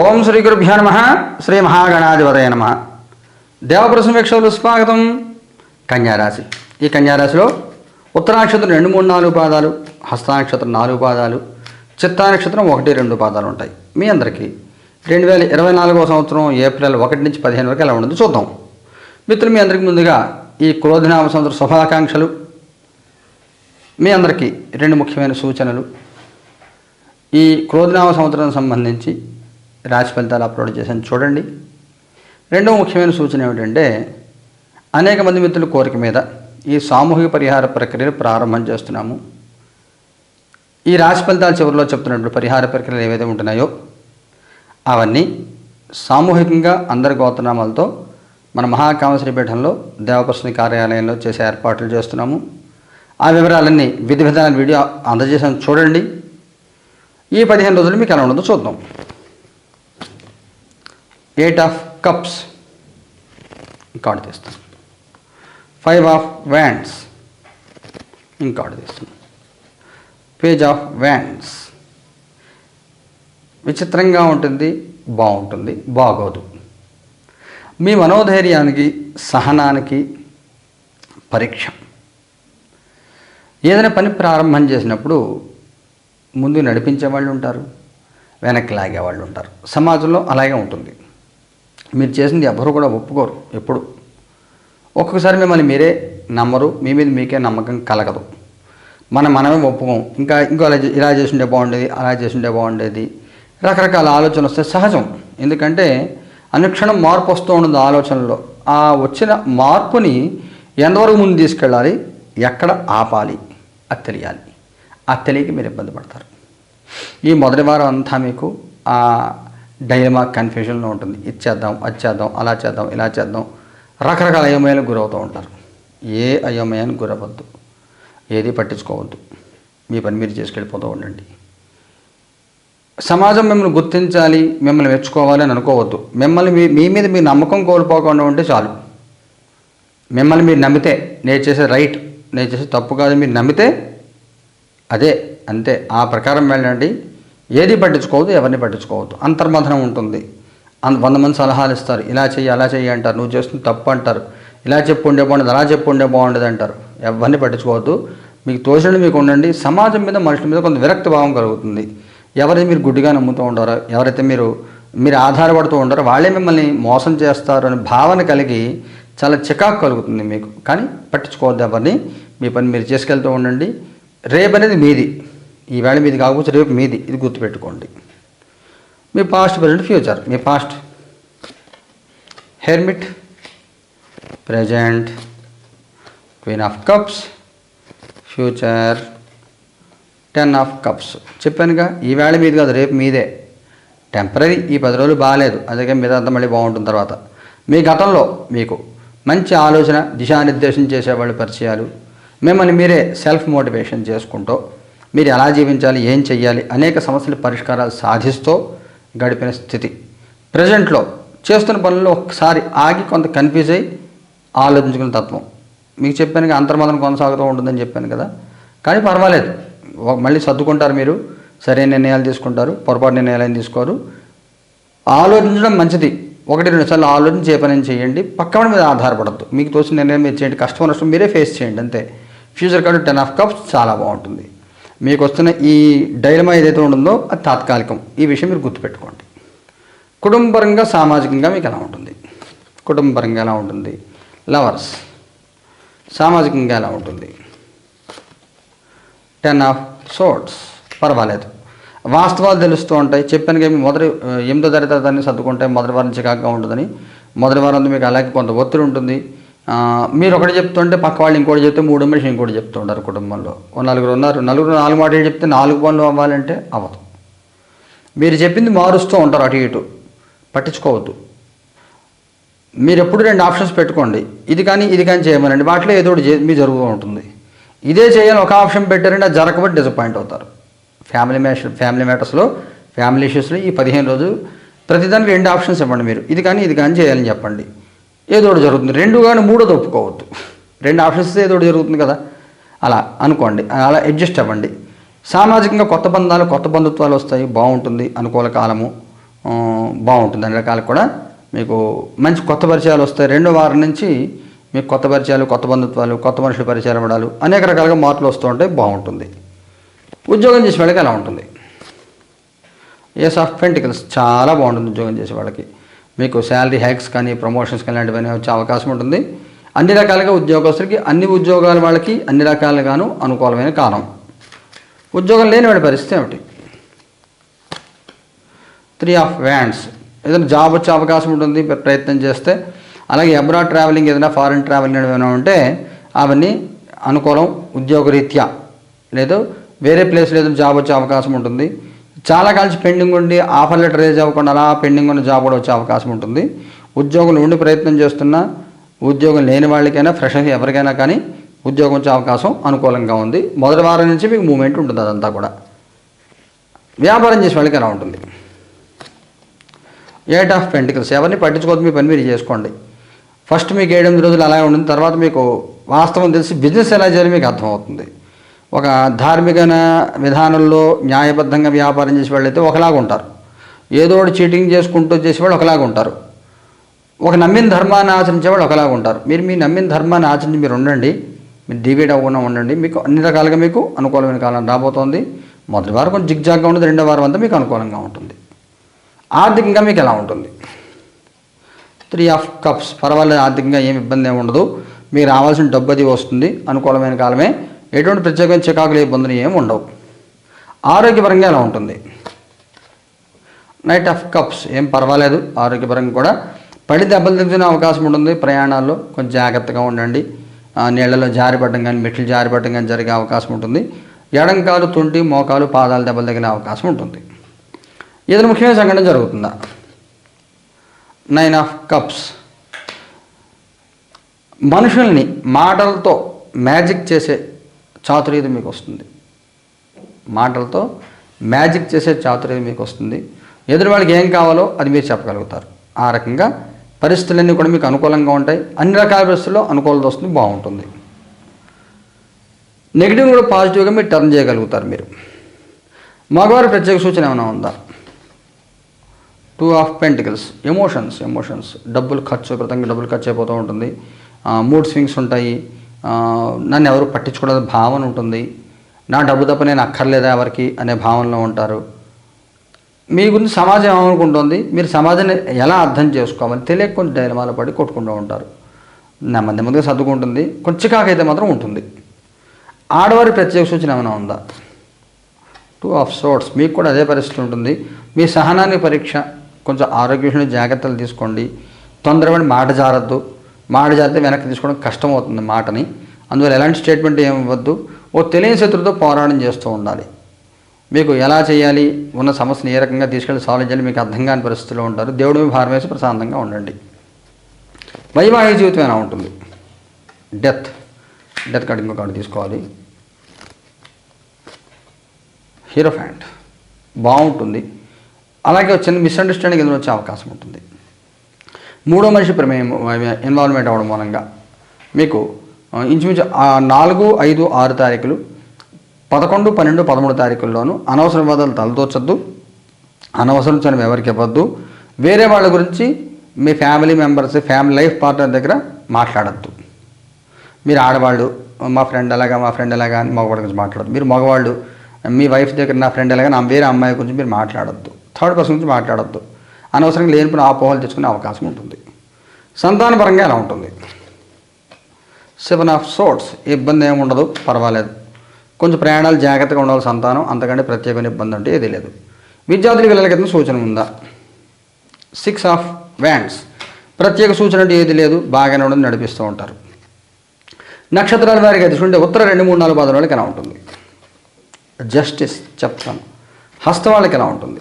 ఓం శ్రీ గురుభ్యో నమ. శ్రీ మహాగణాధిపతయ నమ. దేవప్రసం వీక్షకులు స్వాగతం. కన్యారాశి. ఈ కన్యారాశిలో ఉత్తరాక్షత్రం రెండు మూడు నాలుగు పాదాలు హస్తానక్షత్రం నాలుగు పాదాలు చిత్తానక్షత్రం ఒకటి రెండు పాదాలు ఉంటాయి. మీ అందరికీ రెండు వేల ఇరవై నాలుగవ సంవత్సరం ఏప్రిల్ ఒకటి నుంచి పదిహేను వరకు ఎలా ఉండదు చూద్దాం. మిత్రులు మీ అందరికీ ముందుగా ఈ క్రోధనామ సంవత్సర శుభాకాంక్షలు. మీ అందరికీ రెండు ముఖ్యమైన సూచనలు. ఈ క్రోధనామ సంవత్సరం సంబంధించి రాశి ఫలితాలు అప్లోడ్ చేశాను. చూడండి. రెండవ ముఖ్యమైన సూచన ఏమిటంటే అనేక మంది మిత్రుల కోరిక మీద ఈ సామూహిక పరిహార ప్రక్రియను ప్రారంభం చేస్తున్నాము. ఈ రాశి ఫలితాల చివరిలో చెప్తున్నప్పుడు పరిహార ప్రక్రియలు ఏవైతే ఉంటున్నాయో అవన్నీ సామూహికంగా అందరి గోతనామాలతో మన మహాకామశ్రీ పీఠంలో దేవప్రశ్ని కార్యాలయంలో చేసే ఏర్పాట్లు చేస్తున్నాము. ఆ వివరాలన్నీ విధి విధానాల వీడియో అందజేసాను చూడండి. ఈ పదిహేను రోజులు మీకు ఎలా ఉండదో చూద్దాం. ఎయిట్ ఆఫ్ కప్స్ ఇంకోటి తీస్తాను ఫైవ్ ఆఫ్ వ్యాండ్స్ ఇంకాడు తీస్తాను పేజ్ ఆఫ్ వ్యాండ్స్ విచిత్రంగా ఉంటుంది బాగుంటుంది బాగోదు. మీ మనోధైర్యానికి సహనానికి పరీక్ష. ఏదైనా పని ప్రారంభం చేసినప్పుడు ముందు నడిపించే వాళ్ళు ఉంటారు వెనక్కి లాగే వాళ్ళు ఉంటారు. సమాజంలో అలాగే ఉంటుంది. మీరు చేసింది ఎవరు కూడా ఒప్పుకోరు ఎప్పుడు. ఒక్కొక్కసారి మిమ్మల్ని మీరే నమ్మరు మీ మీద మీకే నమ్మకం కలగదు. మనం మనమే ఒప్పుకోం. ఇంకా ఇంకో అలా ఇలా చేసుండే బాగుండేది అలా చేసుండే బాగుండేది. రకరకాల ఆలోచనలు వస్తే సహజం. ఎందుకంటే అనుక్షణం మార్పు వస్తూ ఉండదు ఆలోచనలో ఆ వచ్చిన మార్పుని ఎంతవరకు ముందు తీసుకెళ్ళాలి? ఎక్కడ ఆపాలి? అది తెలియాలి. అది తెలియక మీరు ఇబ్బంది పడతారు. ఈ మొదటి వారం అంతా మీకు ఆ డైలమా కన్ఫ్యూజన్లో ఉంటుంది. ఇది చేద్దాం అది చేద్దాం అలా చేద్దాం ఇలా చేద్దాం. రకరకాల అయోమయాలకు గురవుతూ ఉంటారు. ఏ అయోమయానికి గురవద్దు. ఏది పట్టించుకోవద్దు. మీ పని మీరు చేసుకెళ్ళిపోతూ ఉండండి. సమాజం మిమ్మల్ని గుర్తించాలి మిమ్మల్ని మెచ్చుకోవాలి అని అనుకోవద్దు. మిమ్మల్ని మీ మీ మీద మీ నమ్మకం కోల్పోకుండా ఉంటే చాలు. మిమ్మల్ని మీరు నమ్మితే నేను చేసే రైట్ నేను చేసే తప్పు కాదు మీరు నమ్మితే అదే అంతే. ఆ ప్రకారం వెళ్ళండి. ఏది పట్టించుకోవద్దు ఎవరిని పట్టించుకోవద్దు. అంతర్మథనం ఉంటుంది. అన్ వంద మంది సలహాలు ఇస్తారు. ఇలా చెయ్యి అలా చెయ్యి అంటారు. నువ్వు చేస్తుంది తప్పు అంటారు. ఇలా చెప్పు ఉండే బాగుండదు అలా చెప్పు ఉండే బాగుండదు అంటారు. ఎవరిని పట్టించుకోవద్దు. మీకు తోచండి మీకు ఉండండి. సమాజం మీద మనుషుల మీద కొంత విరక్తి భావం కలుగుతుంది. ఎవరైతే మీరు గుడ్డిగా నమ్ముతూ ఉండారో ఎవరైతే మీరు మీరు ఆధారపడుతూ ఉండారో వాళ్ళే మిమ్మల్ని మోసం చేస్తారు అనే భావన కలిగి చాలా చికాకు కలుగుతుంది మీకు. కానీ పట్టించుకోవద్దు ఎవరిని. మీ పని మీరు చేసుకెళ్తూ ఉండండి. రేపు అనేది మీది. ఈవేళ మీది కాకపోతే రేపు మీది. ఇది గుర్తుపెట్టుకోండి. మీ past present future me past hermit present queen of cups future ten of cups చెప్పానుగా ఈవేళ మీది కాదు రేపు మీదే. టెంపరీ ఈ పది రోజులు బాగాలేదు అందుకే మీద అంతా మళ్ళీ బాగుంటుంది తర్వాత. మీ గతంలో మీకు మంచి ఆలోచన దిశానిర్దేశం చేసేవాళ్ళు పరిచయాలు. మిమ్మల్ని మీరే సెల్ఫ్ మోటివేషన్ చేసుకుంటూ మీరు ఎలా జీవించాలి ఏం చెయ్యాలి అనేక సమస్యల పరిష్కారాలు సాధిస్తూ గడిపిన స్థితి. ప్రజెంట్లో చేస్తున్న పనుల్లో ఒకసారి ఆగి కొంత కన్ఫ్యూజ్ అయ్యి ఆలోచించుకునే తత్వం. మీకు చెప్పాను కదా, అంతర్మదనం కొనసాగుతూ ఉంటుందని చెప్పాను కదా. కానీ పర్వాలేదు. మళ్ళీ సర్దుకుంటారు మీరు. సరైన నిర్ణయాలు తీసుకుంటారు. పొరపాటు నిర్ణయాలు ఏం తీసుకోరు. ఆలోచించడం మంచిది. ఒకటి రెండు సార్లు ఆలోచించి ఏ పని చేయండి. పక్కన మీద ఆధారపడద్దు. మీకు తోచిన నిర్ణయం మీరు చేయండి. కష్టం నష్టం మీరే ఫేస్ చేయండి. అంతే. Future card ten of cups చాలా బాగుంటుంది. మీకు వస్తున్న ఈ డైలమా ఏదైతే ఉంటుందో అది తాత్కాలికం. ఈ విషయం మీరు గుర్తుపెట్టుకోండి. కుటుంబపరంగా సామాజికంగా మీకు ఎలా ఉంటుంది? కుటుంబపరంగా ఎలా ఉంటుంది? లవర్స్ సామాజికంగా ఎలా ఉంటుంది? టెన్ ఆఫ్ సోట్స్ పర్వాలేదు. వాస్తవాలు తెలుస్తూ ఉంటాయి. చెప్పాను కదా మొదటి ఎనిమిదో తరగతి దాన్ని సర్దుకుంటే మొదటి వారం చికాకుగా ఉంటుందని. మొదటి వారంలో మీకు అలాగే కొంత ఒత్తిడి ఉంటుంది. మీరు ఒకటి చెప్తుంటే పక్క వాళ్ళు ఇంకోటి చెప్తే మూడు మనిషి ఇంకోటి చెప్తుంటారు కుటుంబంలో. ఓ నలుగురు ఉన్నారు. నలుగురు నాలుగు మాటలు చెప్తే నాలుగు పనులు అవ్వాలంటే అవ్వదు. మీరు చెప్పింది మారుస్తూ ఉంటారు అటు ఇటు. పట్టించుకోవద్దు. మీరు ఎప్పుడు రెండు ఆప్షన్స్ పెట్టుకోండి. ఇది కానీ ఇది కానీ చేయమనండి. వాటిలో ఏదో ఒకటి మీ జరుగుతూ ఉంటుంది. ఇదే చేయాలని ఒక ఆప్షన్ పెట్టారంటే అది జరగబట్టి డిసప్పాయింట్ అవుతారు ఫ్యామిలీ మ్యాటర్ ఫ్యామిలీ మ్యాటర్స్లో ఫ్యామిలీ ఇష్యూస్లో ఈ పదిహేను రోజు ప్రతిదానికి రెండు ఆప్షన్స్ ఇవ్వండి మీరు. ఇది కానీ ఇది కానీ చేయాలని చెప్పండి. ఏదో ఒకటి జరుగుతుంది. రెండు కానీ మూడోది ఒప్పుకోవద్దు. రెండు ఆప్షన్స్ ఏదో ఒకటి జరుగుతుంది కదా. అలా అనుకోండి. అలా అడ్జస్ట్ అవ్వండి. సామాజికంగా కొత్త బంధాలు కొత్త బంధుత్వాలు వస్తాయి. బాగుంటుంది. అనుకూల కాలము. బాగుంటుంది. అన్ని రకాలకు కూడా మీకు మంచి కొత్త పరిచయాలు వస్తాయి. రెండో వారం నుంచి మీకు కొత్త పరిచయాలు కొత్త బంధుత్వాలు కొత్త మనుషుల పరిచయాలు అవ్వడాలు అనేక రకాలుగా మార్పులు వస్తూ ఉంటాయి. బాగుంటుంది. ఉద్యోగం చేసే వాళ్ళకి అలా ఉంటుంది? ఏస్ ఆఫ్ పెంటికల్స్ చాలా బాగుంటుంది ఉద్యోగం చేసే వాళ్ళకి. మీకు శాలరీ హ్యాక్స్ కానీ ప్రమోషన్స్ కానీ ఇలాంటివన్నీ వచ్చే అవకాశం ఉంటుంది. అన్ని రకాలుగా ఉద్యోగస్తులకి అన్ని ఉద్యోగాల వాళ్ళకి అన్ని రకాలుగాను అనుకూలమైన కాలం. ఉద్యోగం లేనివాడి పరిస్థితి ఏమిటి? త్రీ ఆఫ్ వ్యాండ్స్ ఏదైనా జాబ్ వచ్చే అవకాశం ఉంటుంది ప్రయత్నం చేస్తే. అలాగే అబ్రాడ్ ట్రావెలింగ్ ఏదైనా ఫారిన్ ట్రావెలింగ్ ఏమైనా ఉంటే అవన్నీ అనుకూలం ఉద్యోగరీత్యా. లేదు వేరే ప్లేస్లో ఏదైనా జాబ్ వచ్చే అవకాశం ఉంటుంది. చాలా కాల్చి పెండింగ్ ఉండి ఆఫర్ లెటర్ రేజ్ అవ్వకుండా అలా పెండింగ్ ఉన్న జాబ్ కూడా వచ్చే అవకాశం ఉంటుంది. ఉద్యోగులు ఉండి ప్రయత్నం చేస్తున్నా ఉద్యోగం లేని వాళ్ళకైనా ఫ్రెషర్ ఎవరికైనా కానీ ఉద్యోగం వచ్చే అవకాశం అనుకూలంగా ఉంది. మొదటి వారం నుంచి మీకు మూమెంట్ ఉంటుంది అదంతా కూడా. వ్యాపారం చేసే వాళ్ళకి ఎలా ఉంటుంది? ఎయిట్ ఆఫ్ పెంటికల్స్ ఎవరిని పట్టించుకోవద్దు మీ పని మీరు చేసుకోండి. ఫస్ట్ మీకు ఏడెనిమిది రోజులు అలాగే ఉంటుంది తర్వాత మీకు వాస్తవం తెలిసి బిజినెస్ ఎలా చేయాలి మీకు అర్థమవుతుంది. ఒక ధార్మిక విధానంలో న్యాయబద్ధంగా వ్యాపారం చేసే వాళ్ళు అయితే ఒకలాగా ఉంటారు. ఏదో ఒకటి చీటింగ్ చేసుకుంటూ చేసేవాళ్ళు ఒకలాగా ఉంటారు. ఒక నమ్మిన ధర్మాన్ని ఆచరించే వాళ్ళు ఒకలాగా ఉంటారు. మీరు మీ నమ్మిన ధర్మాన్ని ఆచరించి మీరు ఉండండి. మీరు డివైడ్ అవ్వకుండా ఉండండి. మీకు అన్ని రకాలుగా మీకు అనుకూలమైన కాలం రాబోతోంది. మొదటి వారం కొంచెం జిగ్జాగ్గా ఉంటుంది. రెండో వారం అంతా మీకు అనుకూలంగా ఉంటుంది. ఆర్థికంగా మీకు ఎలా ఉంటుంది? Three of cups. పర్వాలేదు. ఆర్థికంగా ఏమి ఇబ్బంది ఏమి ఉండదు. మీకు రావాల్సిన డబ్బు అది వస్తుంది. అనుకూలమైన కాలమే. ఎటువంటి ప్రత్యేకమైన చికాకులు ఇబ్బందులు ఏమి ఉండవు. ఆరోగ్యపరంగా ఎలా ఉంటుంది? నైట్ ఆఫ్ కప్స్ ఏం పర్వాలేదు. ఆరోగ్యపరంగా కూడా పడి దెబ్బలు తింటున్న అవకాశం ఉంటుంది. ప్రయాణాల్లో కొంచెం జాగ్రత్తగా ఉండండి. ఆ, నీళ్ళలో జారిపడడం కానీ మెట్లు జారిపడడం కానీ జరిగే అవకాశం ఉంటుంది. ఎడంకాలు తుంటి మోకాలు పాదాలు దెబ్బలు తగిలే అవకాశం ఉంటుంది. ఏదైనా ముఖ్యమైన సంఘటన జరుగుతుందా? నైన్ ఆఫ్ కప్స్ మనుషుల్ని మాటలతో మ్యాజిక్ చేసే చాతుర్యం మీకు వస్తుంది. మాటలతో మ్యాజిక్ చేసే చాతుర్యం మీకు వస్తుంది. ఎదురు వాళ్ళకి ఏం కావాలో అది మీరు చెప్పగలుగుతారు. ఆ రకంగా పరిస్థితులన్నీ కూడా మీకు అనుకూలంగా ఉంటాయి. అన్ని రకాల పరిస్థితుల్లో అనుకూలత వస్తుంది బాగుంటుంది. నెగిటివ్ కూడా పాజిటివ్గా మీరు టర్న్ చేయగలుగుతారు మీరు. మగవారి ప్రత్యేక సూచన ఏమైనా ఉందా? Two of pentacles emotions emotions డబ్బులు ఖర్చు కృతంగా డబ్బులు ఖర్చు అయిపోతూ ఉంటుంది. మూడ్ స్వింగ్స్ ఉంటాయి. నన్ను ఎవరు పట్టించుకోలేదు భావన ఉంటుంది. నా డబ్బు తప్ప నేను అక్కర్లేదా ఎవరికి అనే భావనలో ఉంటారు. మీ గురించి సమాజం ఏమనుకుంటుంది? మీరు సమాజాన్ని ఎలా అర్థం చేసుకోవాలి తెలియక కొంచెం డైలమాల పడి కొట్టుకుంటూ ఉంటారు. నెమ్మది నెమ్మదిగా సర్దుకుంటుంది. కొంచెం చికాకైతే మాత్రం ఉంటుంది. ఆడవారి ప్రత్యేక సూచన ఏమైనా ఉందా? టూ ఆఫ్ సోర్ట్స్ మీకు కూడా అదే పరిస్థితి ఉంటుంది. మీ సహనాన్ని పరీక్ష కొంచెం ఆరోగ్య జాగ్రత్తలు తీసుకోండి. తొందరపడి మాట జారద్దు. మాట జారితే వెనక్కి తీసుకోవడం కష్టం అవుతుంది మాటని. అందువల్ల ఎలాంటి స్టేట్మెంట్ ఏమి ఇవ్వద్దు. ఓ తెలియని శత్రుతో పోరాటం చేస్తూ ఉండాలి. మీకు ఎలా చేయాలి ఉన్న సమస్యను ఏ రకంగా తీసుకెళ్ళి సాల్వ్ చేయాలి మీకు అర్థం కాని పరిస్థితిలో ఉంటారు. దేవుడి మీద భారం వేసి ప్రశాంతంగా ఉండండి. వైవాహిక జీవితం ఎలా ఉంటుంది? డెత్ డెత్ కార్డు ఇంకో కార్డు తీసుకోవాలి. హీరో ఫ్యాంట్ బాగుంటుంది. అలాగే చిన్న మిస్అండర్స్టాండింగ్ ఎదురు వచ్చే అవకాశం ఉంటుంది. మూడో మనిషి ప్రమేయం ఇన్వాల్వ్మెంట్ అవ్వడం మూలంగా. మీకు ఇంచుమించు నాలుగు ఐదు ఆరు తారీఖులు పదకొండు పన్నెండు పదమూడు తారీఖుల్లోనూ అనవసర వివాదాలు తలదోచద్దు అనవసరం చని ఎవరికి ఇవ్వద్దు వేరే వాళ్ళ గురించి మీ family members family life partner దగ్గర మాట్లాడద్దు. మీరు ఆడవాళ్ళు మా ఫ్రెండ్ ఎలాగా మా ఫ్రెండ్ ఎలాగా అని మగవాడి గురించి మాట్లాడద్దు. మీరు మగవాళ్ళు మీ వైఫ్ దగ్గర నా ఫ్రెండ్ ఎలాగా నా వేరే అమ్మాయి గురించి మీరు మాట్లాడద్దు. థర్డ్ పర్సన్ గురించి మాట్లాడద్దు. అనవసరంగా లేనిపోయిన ఆపోహలు తెచ్చుకునే అవకాశం ఉంటుంది. సంతానపరంగా ఎలా ఉంటుంది? సెవెన్ ఆఫ్ సోట్స్ ఇబ్బంది ఏమి ఉండదు పర్వాలేదు. కొంచెం ప్రయాణాలు జాగ్రత్తగా ఉండాలి సంతానం అంతకంటే ప్రత్యేకమైన ఇబ్బంది అంటే ఏది లేదు. విద్యార్థులకు వెళ్ళగలిగిన సూచన ఉందా? సిక్స్ ఆఫ్ వ్యాండ్స్ ప్రత్యేక సూచన అంటే ఏది లేదు బాగానే ఉండదు నడిపిస్తూ ఉంటారు. నక్షత్రాల వారికి అది చూడండి ఉత్తర రెండు మూడు నాలుగు పదం వాళ్ళకి ఎలా ఉంటుంది? జస్టిస్ చెప్తాను. హస్త వాళ్ళకి ఎలా ఉంటుంది?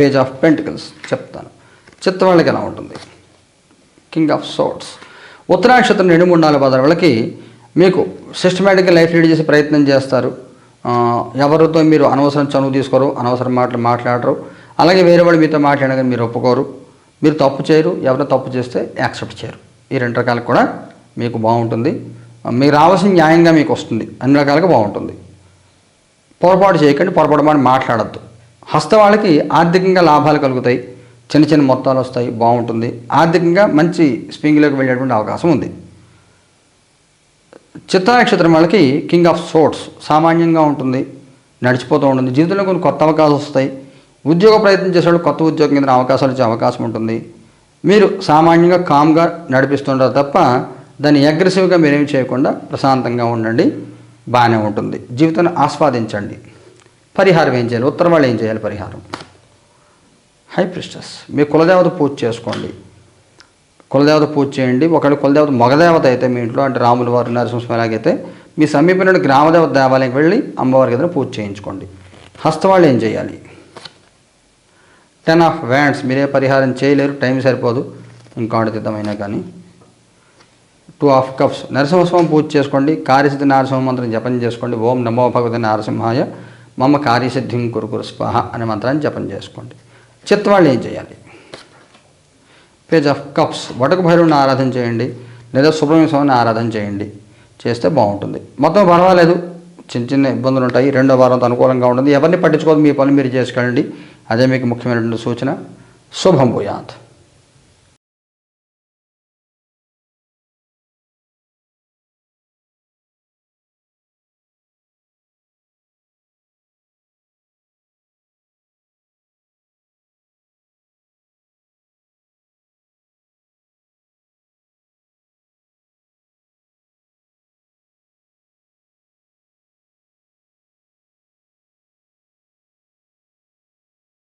పేజ్ ఆఫ్ పెంటికల్స్ చెప్తాను. చిత్త వాళ్ళకి ఎలా ఉంటుంది? కింగ్ ఆఫ్ సోట్స్ ఉత్తరాక్షత్రం రెండు మూడు నాలుగు పదాలు వాళ్ళకి మీకు సిస్టమేటిక్గా లైఫ్ లీడ్ చేసే ప్రయత్నం చేస్తారు. ఎవరితో మీరు అనవసరం చనువు తీసుకోరు అనవసరం మాటలు మాట్లాడరు. అలాగే వేరే వాళ్ళు మీతో మాట్లాడగా మీరు ఒప్పుకోరు. మీరు తప్పు చేయరు ఎవరైనా తప్పు చేస్తే యాక్సెప్ట్ చేయరు. ఈ రెండు రకాలకు కూడా మీకు బాగుంటుంది. మీకు రావాల్సిన న్యాయంగా మీకు వస్తుంది. అన్ని రకాలుగా బాగుంటుంది. పొరపాటు చేయకండి పొరపాటు మాట మాట్లాడద్దు. హస్త వాళ్ళకి ఆర్థికంగా లాభాలు కలుగుతాయి. చిన్న చిన్న మొత్తాలు వస్తాయి బాగుంటుంది. ఆర్థికంగా మంచి స్పింగ్లోకి వెళ్ళేటువంటి అవకాశం ఉంది. చిత్ర నక్షత్రం వాళ్ళకి కింగ్ ఆఫ్ సోట్స్ సామాన్యంగా ఉంటుంది నడిచిపోతూ ఉంటుంది. జీవితంలో కొన్ని కొత్త అవకాశాలు వస్తాయి. ఉద్యోగ ప్రయత్నం చేసేవాళ్ళు కొత్త ఉద్యోగం కింద అవకాశాలు వచ్చే అవకాశం ఉంటుంది. మీరు సామాన్యంగా కామ్గా నడిపిస్తుంటారు తప్ప దాన్ని అగ్రెసివ్గా మీరేమి చేయకుండా ప్రశాంతంగా ఉండండి. బాగానే ఉంటుంది. జీవితాన్ని ఆస్వాదించండి. పరిహారం ఏం చేయాలి? ఉత్తర వాళ్ళు ఏం చేయాలి? పరిహారం. హై ప్రిస్టస్ మీ కులదేవత పూజ చేసుకోండి. కులదేవత పూజ చేయండి. ఒకవేళ కులదేవత మగదేవత అయితే మీ ఇంట్లో అంటే రాముల వారు నరసింహస్వామి ఎలాగైతే మీ సమీపంలో గ్రామదేవత దేవాలయంకి వెళ్ళి అమ్మవారికి ఏదైనా పూజ చేయించుకోండి. హస్తవాళ్ళు ఏం చేయాలి? టెన్ ఆఫ్ వ్యాండ్స్ మీరే పరిహారం చేయలేరు. టైం సరిపోదు. ఇంకోటిద్దమైనా కానీ. టూ ఆఫ్ కప్స్ నరసింహస్వామి పూజ చేసుకోండి. కార్యసిద్ధి నరసింహ మంత్రం జపం చేసుకోండి. ఓం నమో భగవతి నరసింహాయ. మమ్మ కార్యసిద్ధిం కురుకురు స్వాహ అనే మంత్రాన్ని జపం చేసుకోండి. చిత్తవాళ్ళు ఏం చేయాలి? పేజ్ ఆఫ్ కప్స్ వటకు భైరవుని ఆరాధన చేయండి. లేదా సుబ్రహ్మణ్య స్వామిని ఆరాధన చేయండి. చేస్తే బాగుంటుంది. మొత్తం పర్వాలేదు. చిన్న చిన్న ఇబ్బందులు ఉంటాయి. రెండో వారంతో అనుకూలంగా ఉంటుంది. ఎవరిని పట్టించుకోదు మీ పని మీరు చేసుకోండి అదే మీకు ముఖ్యమైనటువంటి సూచన. శుభం భూయాత్.